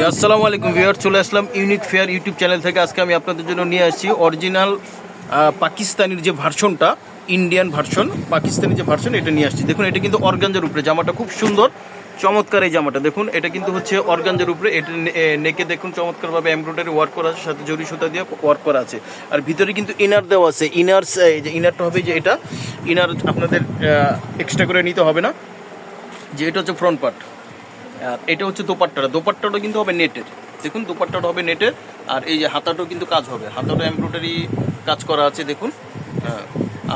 আসসালামু আলাইকুম ভিউয়ার চলে আসলাম ইউনিক ফেয়ার ইউটিউব চ্যানেল থেকে। আজকে আমি আপনাদের জন্য নিয়ে আসছি অরিজিনাল পাকিস্তানের যে ভার্সনটা ইন্ডিয়ান ভার্সন পাকিস্তানি যে ভার্সন এটা নিয়ে আসছি। দেখুন, এটা কিন্তু অর্গানজার উপরে, জামাটা খুব সুন্দর, চমৎকার এই জামাটা। দেখুন, এটা কিন্তু হচ্ছে অর্গানজার উপরে, এটা নেকে দেখুন, চমৎকারভাবে এমব্রয়ডারি ওয়ার্ক করা আছে, সাথে জরি সুতা দিয়ে ওয়ার্ক করা আছে। আর ভিতরে কিন্তু ইনার দেওয়া আছে ইনার যে ইনারটা হবে যে এটা ইনার আপনাদের এক্সট্রা করে নিতে হবে না, যে এটা হচ্ছে ফ্রন্ট পার্ট আর এটা হচ্ছে দোপাট্টাটা। দোপাট্টাটা কিন্তু হবে নেটের। দেখুন, দোপাট্টাটা হবে নেটের, আর এই যে হাতাটাও কিন্তু কাজ হবে। হাতাটা এমব্রয়ডারি কাজ করা আছে, দেখুন। হ্যাঁ।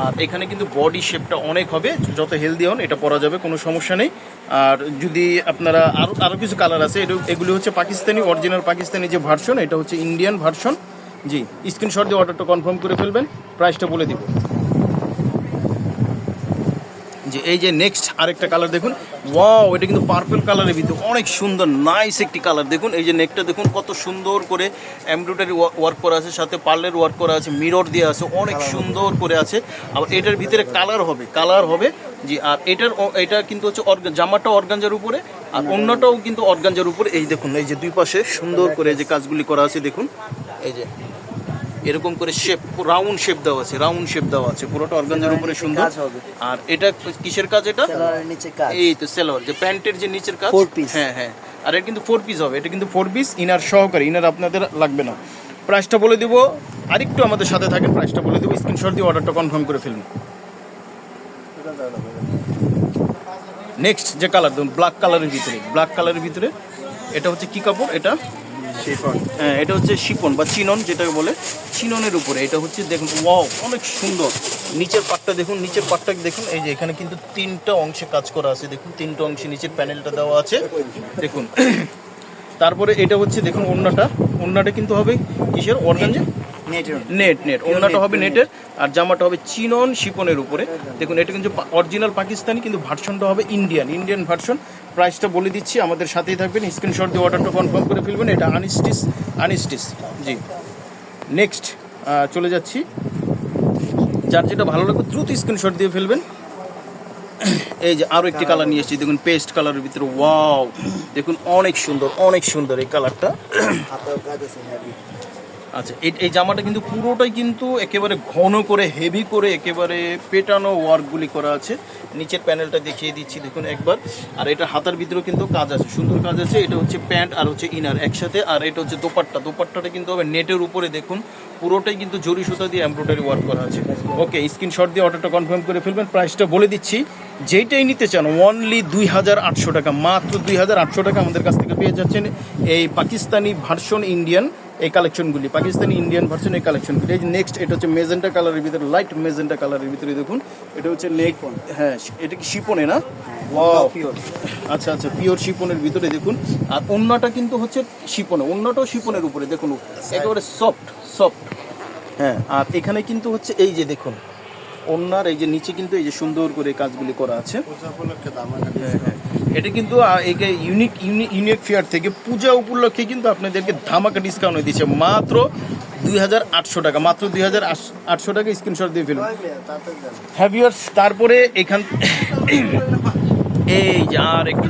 আর এখানে কিন্তু বডি শেপটা অনেক হবে। যত হেলদি হন, এটা পরা যাবে, কোনো সমস্যা নেই। আর যদি আপনারা আরও আরও কিছু কালার আছে এটা এগুলি হচ্ছে পাকিস্তানি অরিজিনাল পাকিস্তানি যে ভার্সন এটা হচ্ছে ইন্ডিয়ান ভার্সন জি স্ক্রিনশট দিয়ে অর্ডারটা কনফার্ম করে ফেলবেন। প্রাইসটা বলে দিব। যে এই যে নেক্সট আরেকটা কালার দেখুন। ওয়াও এটা কিন্তু পার্পল কালারের ভিতরে অনেক সুন্দর নাইস একটি কালার দেখুন এই যে নেকটা দেখুন কত সুন্দর করে এমব্রয়ডারি ওয়ার্ক করা আছে সাথে পার্লের ওয়ার্ক করা আছে মিরর দিয়ে আছে অনেক সুন্দর করে আছে। আবার এটার ভিতরে কালার হবে কালার হবে জি আর এটার এটা কিন্তু হচ্ছে জামাটা অর্গানজার উপরে আর অন্যটাও কিন্তু অর্গানজার উপরে। এই দেখুন এই যে দুই পাশে সুন্দর করে যে কাজগুলি করা আছে দেখুন। এই যে এরকম করে শেপ রাউন্ড শেপ দেওয়া আছে রাউন্ড শেপ দেওয়া আছে পুরোটা অর্গানজার উপরে সুন্দর। আর এটা কিসের কাজ এটা? নিচে কাজ। এই তো সেলোয়ার যে প্যান্টের যে নিচের কাজ? Four piece। হ্যাঁ হ্যাঁ। আর এটা কিন্তু ফোর পিস হবে এটা কিন্তু ফোর পিস ইনার সহকারে ইনার আপনাদের লাগবে না। প্রাইসটা বলে দিব আরেকটু আমাদের সাথে থাকেন প্রাইসটা বলে দিব স্ক্রিনশট দিয়ে অর্ডারটা কনফার্ম করে ফেলুন। নেক্সট যে কালার দেখুন ব্ল্যাক কালারের ভিতরে ব্ল্যাক কালারের ভিতরে এটা হচ্ছে কি কাপড়? এটা হ্যাঁ এটা হচ্ছে শিপন বা চিনন যেটাকে বলে। চিননের উপরে, এটা হচ্ছে দেখুন, ওয়াও, অনেক সুন্দর। নিচের পাটটা দেখুন, নিচের পাটটা দেখুন, এই যে এখানে কিন্তু তিনটা অংশে কাজ করা আছে। দেখুন, তিনটা অংশে নিচের প্যানেলটা দেওয়া আছে। দেখুন, তারপরে এটা হচ্ছে, দেখুন, ওড়নাটা। ওড়নাটা কিন্তু হবে কিসের? Organza net net. ওড়নাটা হবে নেটের আর জামাটা হবে চিনন শিপনের উপরে। দেখুন এটা কিন্তু অরিজিনাল পাকিস্তানি কিন্তু ভার্সনটা হবে ইন্ডিয়ান ইন্ডিয়ান ভার্সন প্রাইসটা বলে দিচ্ছি আমাদের সাথেই থাকবেন। স্ক্রিনশট দিয়ে অর্ডারটা কনফার্ম করে ফেলবেন। এটা আনস্টিস আনস্টিস জি। নেক্সট চলে যাচ্ছি। যার যেটা ভালো লাগবে দ্রুত স্ক্রিনশট দিয়ে ফেলবেন। এই যে আরও একটি কালার নিয়ে এসেছি। দেখুন পেস্ট কালারের ভিতরে ওয়াও দেখুন অনেক সুন্দর অনেক সুন্দর এই কালারটা আচ্ছা এই জামাটা কিন্তু পুরোটাই কিন্তু একেবারে ঘন করে হেভি করে একেবারে পেটানো ওয়ার্কগুলি করা আছে। নিচের প্যানেলটা দেখিয়ে দিচ্ছি, দেখুন একবার। আর এটা হাতার ভিতরেও কিন্তু কাজ আছে। সুন্দর কাজ আছে। এটা হচ্ছে প্যান্ট আর হচ্ছে ইনার একসাথে। আর এটা হচ্ছে দোপাট্টা। দোপাট্টাটা কিন্তু হবে নেটের উপরে, দেখুন। পুরোটাই কিন্তু জরি সুতা দিয়ে এমব্রয়ডারি ওয়ার্ক করা আছে। ওকে স্ক্রিনশট দিয়ে অর্ডারটা কনফার্ম করে ফেলবেন। প্রাইসটা বলে দিচ্ছি। যেইটাই নিতে চান অনলি দুই হাজার আটশো টাকা, মাত্র দুই হাজার আটশো টাকা আমাদের কাছ থেকে পেয়ে যাচ্ছেন এই পাকিস্তানি ভার্সন ইন্ডিয়ান এই কালেকশনগুলি পাকিস্তানি ইন্ডিয়ান ভার্সন এই কালেকশনগুলি। এই যে নেক্সট এটা হচ্ছে মেজেন্টা কালারের ভিতরে লাইট মেজেন্টা কালারের ভিতরে দেখুন এটা হচ্ছে নেক হ্যাঁ এটা কি শিপনে না? পিওর আচ্ছা আচ্ছা পিওর শিপনের ভিতরে দেখুন। আর অন্যটা কিন্তু হচ্ছে শিপনে অন্যটাও শিপনের উপরে দেখুন একেবারে সফট সফট হ্যাঁ আর এখানে কিন্তু হচ্ছে এই যে দেখুন অন্যার এই যে নিচে কিন্তু এই যে সুন্দর করে কাজগুলি করা আছে। হ্যাঁ, হ্যাঁ। এটা কিন্তু একে ইউনিক ইউনিক ফেয়ার থেকে পূজা উপলক্ষে কিন্তু আপনাদেরকে ধামাকা ডিসকাউন্ট হয়ে দিচ্ছে। মাত্র দুই হাজার আটশো টাকা। মাত্র দুই হাজার আটশো টাকা স্ক্রিনশট দিয়ে ফেলুন। হ্যাভিয়ার্স তারপরে এখান এই যে আর একটু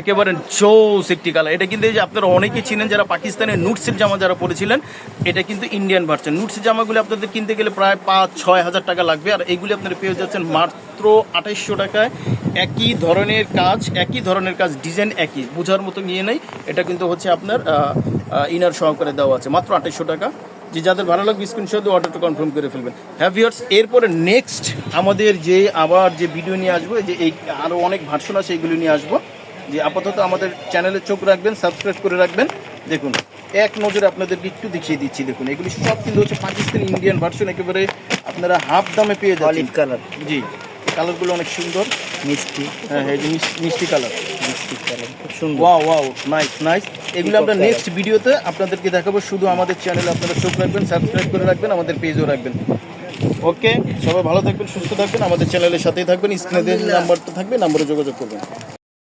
একেবারে জোস একটি কালার। এটা কিন্তু এই যে আপনারা অনেকে চিনেন যারা পাকিস্তানের নুটসের জামা যারা পরেছিলেন, এটা কিন্তু ইন্ডিয়ান ভার্সন নুটসের জামাগুলি আপনাদের কিনতে গেলে প্রায় পাঁচ, ছয় হাজার টাকা লাগবে, আর এইগুলি আপনারা পেয়ে যাচ্ছেন মাত্র আঠাইশশো টাকায়। একই ধরনের কাজ, একই ধরনের কাজ, ডিজাইন একই, বোঝার মতো নিয়ে নেই। এটা কিন্তু হচ্ছে আপনার ইনার সহকারে দেওয়া আছে, মাত্র আঠাইশশো টাকা। যে যাদের ভালো লাগবে স্ক্রিনশট দিয়ে অর্ডারটা কনফার্ম করে ফেলবেন। হ্যাভ ইয়ার্স এরপরে নেক্সট আমাদের যে, আবার যে ভিডিও নিয়ে আসব যে এই আরও অনেক ভার্সন আছে এইগুলো নিয়ে আসব। যে আপাতত আমাদের চ্যানেলে চোখ রাখবেন সাবস্ক্রাইব করে রাখবেন। দেখুন এক নজরে আপনাদেরকে একটু দেখিয়ে দিচ্ছি দেখুন এগুলি সব কিন্তু হচ্ছে পাকিস্তান ইন্ডিয়ান ভার্সন একেবারে আপনারা হাফ দামে পেয়ে যাবেন অলিভ কালার জি কালারগুলো অনেক সুন্দর। মিষ্টি। হ্যাঁ হ্যাঁ এই যে মিষ্টি কালার মিষ্টি কালার খুব সুন্দর। ওয়াও ওয়াও নাইস নাইস এগুলো আমরা নেক্সট ভিডিওতে আপনাদেরকে দেখাবো শুধু আমাদের চ্যানেলে আপনারা চোখ রাখবেন সাবস্ক্রাইব করে রাখবেন আমাদের পেজও রাখবেন। ওকে সবাই ভালো থাকবেন সুস্থ থাকবেন আমাদের চ্যানেলের সাথেই থাকবেন স্ক্রিনে নাম্বারটা থাকবে নাম্বারে যোগাযোগ করবেন।